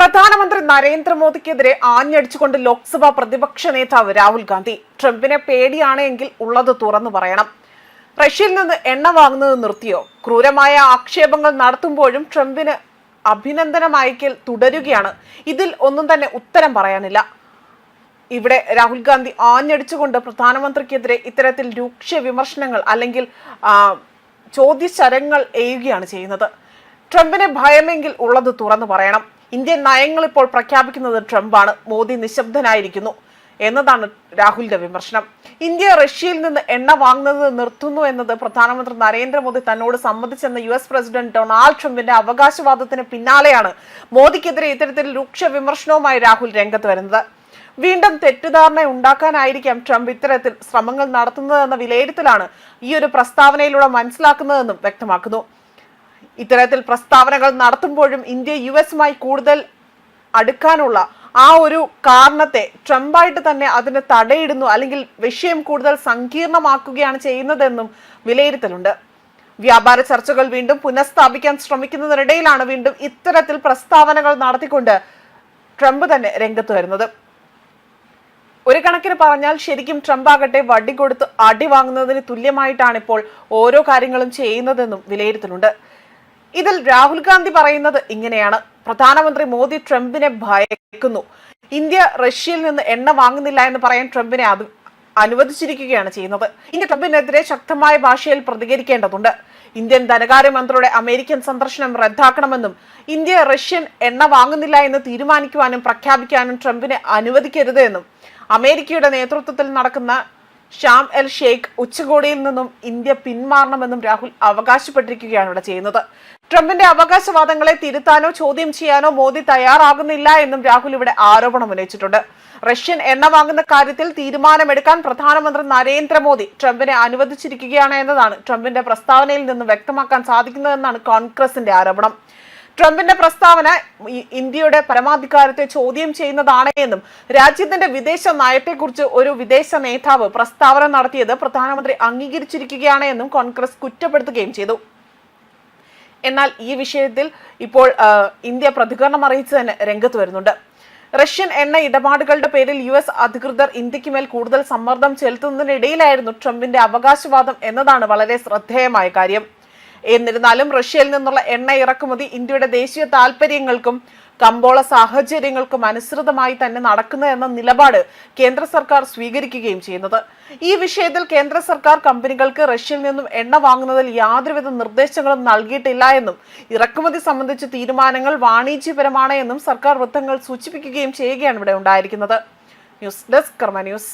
പ്രധാനമന്ത്രി നരേന്ദ്രമോദിക്കെതിരെ ആഞ്ഞടിച്ചുകൊണ്ട് ലോക്സഭാ പ്രതിപക്ഷ നേതാവ് രാഹുൽ ഗാന്ധി. ട്രംപിനെ പേടിയാണ് എങ്കിൽ ഉള്ളത് തുറന്നു പറയണം. റഷ്യയിൽ നിന്ന് എണ്ണ വാങ്ങുന്നത് നിർത്തിയോ? ക്രൂരമായ ആക്ഷേപങ്ങൾ നടത്തുമ്പോഴും ട്രംപിന് അഭിനന്ദനം അയക്കൽ തുടരുകയാണ്. ഇതിൽ ഒന്നും തന്നെ ഉത്തരം പറയാനില്ല. ഇവിടെ രാഹുൽ ഗാന്ധി ആഞ്ഞടിച്ചുകൊണ്ട് പ്രധാനമന്ത്രിക്കെതിരെ ഇത്തരത്തിൽ രൂക്ഷ വിമർശനങ്ങൾ അല്ലെങ്കിൽ ചോദ്യശരങ്ങൾ എയ്യുകയാണ് ചെയ്യുന്നത്. ട്രംപിനെ ഭയമെങ്കിൽ ഉള്ളത് തുറന്നു പറയണം. ഇന്ത്യൻ നയങ്ങൾ ഇപ്പോൾ പ്രഖ്യാപിക്കുന്നത് ട്രംപാണ്. മോദി നിശബ്ദനായിരിക്കുന്നു. എന്നതാണ് രാഹുലിന്റെ വിമർശനം. ഇന്ത്യ റഷ്യയിൽ നിന്ന് എണ്ണ വാങ്ങുന്നത് നിർത്തുന്നു എന്നത് പ്രധാനമന്ത്രി നരേന്ദ്രമോദി തന്നോട് സമ്മതിച്ചെന്ന യു എസ് പ്രസിഡന്റ് ഡൊണാൾഡ് ട്രംപിന്റെ അവകാശവാദത്തിന് പിന്നാലെയാണ് മോദിക്കെതിരെ ഇത്തരത്തിൽ രൂക്ഷ വിമർശനവുമായി രാഹുൽ രംഗത്ത് വരുന്നത്. വീണ്ടും തെറ്റിദ്ധാരണ ഉണ്ടാക്കാനായിരിക്കാം ട്രംപ് ഇത്തരത്തിൽ ശ്രമങ്ങൾ നടത്തുന്നതെന്ന വിലയിരുത്തലാണ് ഈ ഒരു പ്രസ്താവനയിലൂടെ മനസ്സിലാക്കുന്നതെന്നും വ്യക്തമാക്കുന്നു. ഇത്തരത്തിൽ പ്രസ്താവനകൾ നടത്തുമ്പോഴും ഇന്ത്യ യു എസുമായി കൂടുതൽ അടുക്കാനുള്ള ആ ഒരു കാരണത്തെ ട്രംപായിട്ട് തന്നെ അതിന് തടയിടുന്നു അല്ലെങ്കിൽ വിഷയം കൂടുതൽ സങ്കീർണമാക്കുകയാണ് ചെയ്യുന്നതെന്നും വിലയിരുത്തലുണ്ട്. വ്യാപാര ചർച്ചകൾ വീണ്ടും പുനഃസ്ഥാപിക്കാൻ ശ്രമിക്കുന്നതിനിടയിലാണ് വീണ്ടും ഇത്തരത്തിൽ പ്രസ്താവനകൾ നടത്തിക്കൊണ്ട് ട്രംപ് തന്നെ രംഗത്ത് വരുന്നത്. ഒരു കണക്കിന് പറഞ്ഞാൽ ശരിക്കും ട്രംപ് ആകട്ടെ വടി കൊടുത്ത് അടി വാങ്ങുന്നതിന് തുല്യമായിട്ടാണ് ഇപ്പോൾ ഓരോ കാര്യങ്ങളും ചെയ്യുന്നതെന്നും വിലയിരുത്തലുണ്ട്. ഇതിൽ രാഹുൽ ഗാന്ധി പറയുന്നത് ഇങ്ങനെയാണ്. പ്രധാനമന്ത്രി മോദി ട്രംപിനെ ഭയക്കുന്നു. ഇന്ത്യ റഷ്യയിൽ നിന്ന് എണ്ണ വാങ്ങുന്നില്ല എന്ന് പറയാൻ ട്രംപിനെ അത് അനുവദിച്ചിരിക്കുകയാണ് ചെയ്യുന്നത്. ഇന്ത്യ ട്രംപിനെതിരെ ശക്തമായ ഭാഷയിൽ പ്രതികരിക്കേണ്ടതുണ്ട്. ഇന്ത്യൻ ധനകാര്യമന്ത്രിയുടെ അമേരിക്കൻ സന്ദർശനം റദ്ദാക്കണമെന്നും ഇന്ത്യ റഷ്യൻ എണ്ണ വാങ്ങുന്നില്ല എന്ന് തീരുമാനിക്കുവാനും പ്രഖ്യാപിക്കാനും ട്രംപിനെ അനുവദിക്കരുത് എന്നും അമേരിക്കയുടെ നേതൃത്വത്തിൽ നടക്കുന്ന ഷാം എൽ ഷെയ്ഖ് ഉച്ചകോടിയിൽ നിന്നും ഇന്ത്യ പിന്മാറണമെന്നും രാഹുൽ അവകാശപ്പെട്ടിരിക്കുകയാണ് ഇവിടെ ചെയ്യുന്നത്. ട്രംപിന്റെ അവകാശവാദങ്ങളെ തിരുത്താനോ ചോദ്യം ചെയ്യാനോ മോദി തയ്യാറാകുന്നില്ല എന്നും രാഹുൽ ഇവിടെ ആരോപണം ഉന്നയിച്ചിട്ടുണ്ട്. റഷ്യൻ എണ്ണ വാങ്ങുന്ന കാര്യത്തിൽ തീരുമാനമെടുക്കാൻ പ്രധാനമന്ത്രി നരേന്ദ്രമോദി ട്രംപിനെ അനുവദിച്ചിരിക്കുകയാണ് എന്നതാണ് ട്രംപിന്റെ പ്രസ്താവനയിൽ നിന്ന് വ്യക്തമാക്കാൻ സാധിക്കുന്നതെന്നാണ് കോൺഗ്രസിന്റെ ആരോപണം. ട്രംപിന്റെ പ്രസ്താവന ഇന്ത്യയുടെ പരമാധികാരത്തെ ചോദ്യം ചെയ്യുന്നതാണ് എന്നും രാജ്യത്തിന്റെ വിദേശ നയത്തെക്കുറിച്ച് ഒരു വിദേശ നേതാവ് പ്രസ്താവന നടത്തിയത് പ്രധാനമന്ത്രി അംഗീകരിച്ചിരിക്കുകയാണ് എന്നും കോൺഗ്രസ് കുറ്റപ്പെടുത്തുകയും ചെയ്തു. എന്നാൽ ഈ വിഷയത്തിൽ ഇപ്പോൾ ഇന്ത്യ പ്രതികരണം അറിയിച്ചു തന്നെ രംഗത്ത് വരുന്നുണ്ട്. റഷ്യൻ എണ്ണ ഇടപാടുകളുടെ പേരിൽ യു എസ് അധികൃതർ ഇന്ത്യയ്ക്ക് മേൽ കൂടുതൽ സമ്മർദ്ദം ചെലുത്തുന്നതിനിടയിലായിരുന്നു ട്രംപിന്റെ അവകാശവാദം എന്നതാണ് വളരെ ശ്രദ്ധേയമായ കാര്യം. എന്നിരുന്നാലും റഷ്യയിൽ നിന്നുള്ള എണ്ണ ഇറക്കുമതി ഇന്ത്യയുടെ ദേശീയ താൽപര്യങ്ങൾക്കും കമ്പോള സാഹചര്യങ്ങൾക്കും അനുസൃതമായി തന്നെ നടക്കുന്നു എന്ന നിലപാട് കേന്ദ്ര സർക്കാർ സ്വീകരിക്കുകയും ചെയ്യുന്നത്. ഈ വിഷയത്തിൽ കേന്ദ്ര സർക്കാർ കമ്പനികൾക്ക് റഷ്യയിൽ നിന്നും എണ്ണ വാങ്ങുന്നതിൽ യാതൊരുവിധ നിർദ്ദേശങ്ങളും നൽകിയിട്ടില്ല എന്നും ഇറക്കുമതി സംബന്ധിച്ച തീരുമാനങ്ങൾ വാണിജ്യപരമാണ് എന്നും സർക്കാർ വൃത്തങ്ങൾ സൂചിപ്പിക്കുകയും ചെയ്യുകയാണ് ഇവിടെ ഉണ്ടായിരിക്കുന്നത്. News desk Karma news.